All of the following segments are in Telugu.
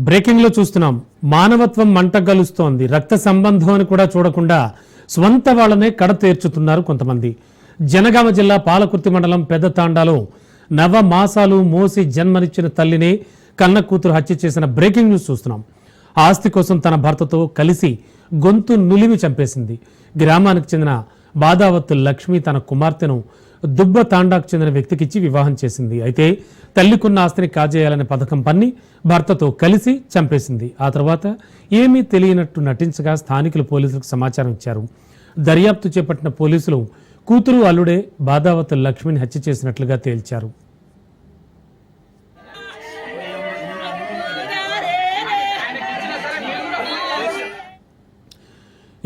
బ్రేకింగ్లో చూస్తున్నాం. మానవత్వం మంట గలుస్తోంది. రక్త సంబంధం అని కూడా చూడకుండా స్వంత వాళ్ళనే కడ తీర్చుతున్నారు కొంతమంది. జనగామ జిల్లా పాలకుర్తి మండలం పెద్ద తాండాలో నవ మాసాలు మోసి జన్మనిచ్చిన తల్లిని కన్న కూతురు హత్య చేసిన బ్రేకింగ్ న్యూస్ చూస్తున్నాం. ఆస్తి కోసం తన భర్తతో కలిసి గొంతు నులిమి చంపేసింది. గ్రామానికి చెందిన బాదావత్తు లక్ష్మి తన కుమార్తెను దుబ్బ తాండాకు చెందిన వ్యక్తికిచ్చి వివాహం చేసింది. అయితే తల్లికున్న ఆస్తిని కాజేయాలనే పథకం పన్ని భర్తతో కలిసి చంపేసింది. ఆ తర్వాత ఏమీ తెలియనట్టు నటించగా స్థానికులు పోలీసులకు సమాచారం ఇచ్చారు. దర్యాప్తు చేపట్టిన పోలీసులు కూతురు అల్లుడే బాధావతులు లక్ష్మిని హత్య చేసినట్లుగా తేల్చారు.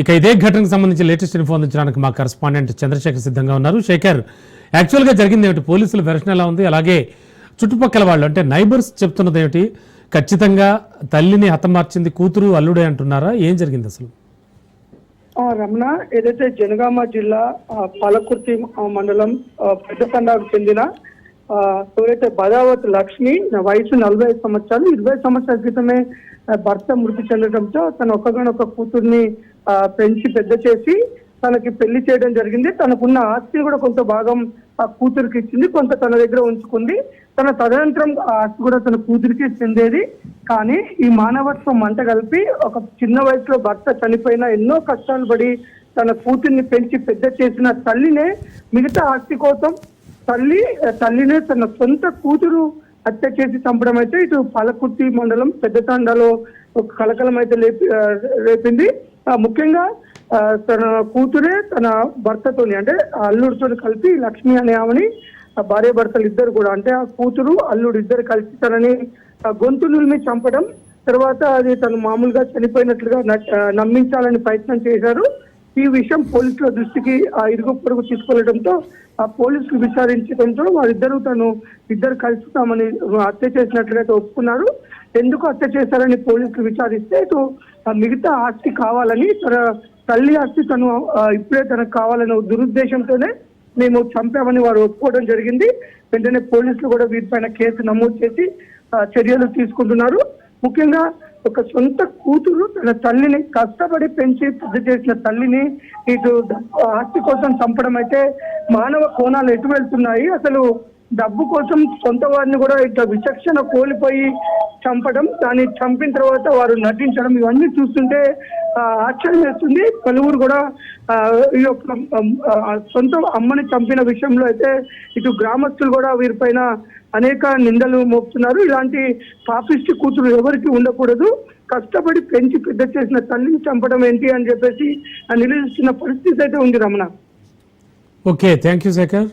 ఇక ఇదే ఘటనకు సంబంధించి లేటెస్ట్ ఇన్ఫో అందించడానికి మా కరెస్పాండెంట్ చంద్రశేఖర్ సిద్ధంగా ఉన్నారు. శేఖర్ యాక్చువల్గా జరిగింది ఏమిటి? పోలీసుల వెర్షన్ ఎలా ఉంది? అలాగే చుట్టుపక్కల వాళ్ళు అంటే నైబర్స్ చెప్తున్నది ఏమిటి? ఖచ్చితంగా తల్లిని హతమార్చింది కూతురు అల్లుడే అంటున్నారా? ఏం జరిగింది అసలు? ఆ, రమణ ఏదైతే జనగామ జిల్లా పాలకుర్తి ఆ, మండలం ఆ, పెద్దతండాకు చెందిన ఎవరైతే బదావత్ లక్ష్మి వయసు నలభై ఐదు సంవత్సరాలు ఇరవై సంవత్సరాల క్రితమే భర్త మృతి చెందడంతో తన ఒక్కగానొక్క కూతుర్ని పెంచి పెద్ద చేసి తనకి పెళ్ళి చేయడం జరిగింది. తనకున్న ఆస్తిని కూడా కొంత భాగం ఆ కూతురికి ఇచ్చింది. కొంత తన దగ్గర ఉంచుకుంది. తన తదనంతరం ఆస్తి కూడా తన కూతురికి చెందేది. కానీ ఈ మానవత్వం మంట కలిపి ఒక చిన్న వయసులో భర్త చనిపోయిన ఎన్నో కష్టాలు పడి తన కూతుర్ని పెంచి పెద్ద చేసిన తల్లినే మిగతా ఆస్తి కోసం తల్లి తల్లినే తన సొంత కూతురు హత్య చేసి చంపడం అయితే ఇటు పాలకుర్తి మండలం పెద్ద తండాలో ఒక కలకలం అయితే లేపి రేపింది. ముఖ్యంగా తన కూతురే తన భర్తతోని అంటే ఆ అల్లుడితో కలిపి లక్ష్మి అనే ఆమెని భార్య భర్తలు ఇద్దరు కూడా అంటే ఆ కూతురు అల్లుడు ఇద్దరు కలిసి తనని గొంతు నులిమి చంపడం తర్వాత అది తను మామూలుగా చనిపోయినట్లుగా నట్- నమ్మించాలని ప్రయత్నం చేశారు. ఈ విషయం పోలీసుల దృష్టికి ఆ ఇరుగు పొరుగు తీసుకెళ్ళడంతో ఆ పోలీసులు విచారించడంతో వారిద్దరూ తను ఇద్దరు కలుసుతామని హత్య చేసినట్లుగా అయితే ఒప్పుకున్నారు. ఎందుకు హత్య చేశారని పోలీసులు విచారిస్తే ఇటు ఆ మిగతా ఆస్తి కావాలని తన తల్లి ఆస్తి తను ఇప్పుడే తనకు కావాలనే దురుద్దేశంతోనే మేము చంపామని వారు ఒప్పుకోవడం జరిగింది. వెంటనే పోలీసులు కూడా వీటిపైన కేసు నమోదు చేసి చర్యలు తీసుకుంటున్నారు. ముఖ్యంగా ఒక సొంత కూతురు తన తల్లిని కష్టపడి పెంచి పెద్ద చేసిన తల్లిని ఇటు ఆస్తి కోసం చంపడం అయితే మానవ కోణాలు ఎటు వెళ్తున్నాయి? అసలు డబ్బు కోసం సొంత వారిని కూడా ఇట్లా విచక్షణ కోల్పోయి చంపడం దాన్ని చంపిన తర్వాత వారు నటించడం ఇవన్నీ చూస్తుంటే ఆశ్చర్యం వేస్తుంది. పలువురు కూడా ఈ యొక్క సొంత అమ్మని చంపిన విషయంలో అయితే ఇటు గ్రామస్తులు కూడా వీరిపైన అనేక నిందలు మోపుతున్నారు. ఇలాంటి పాపిష్టి కూతురు ఎవరికి ఉండకూడదు. కష్టపడి పెంచి పెద్ద చేసిన తల్లిని చంపడం ఏంటి అని చెప్పేసి ఆ నిలదీస్తున్న పరిస్థితి అయితే ఉంది Ramana. Okay thank you Shekhar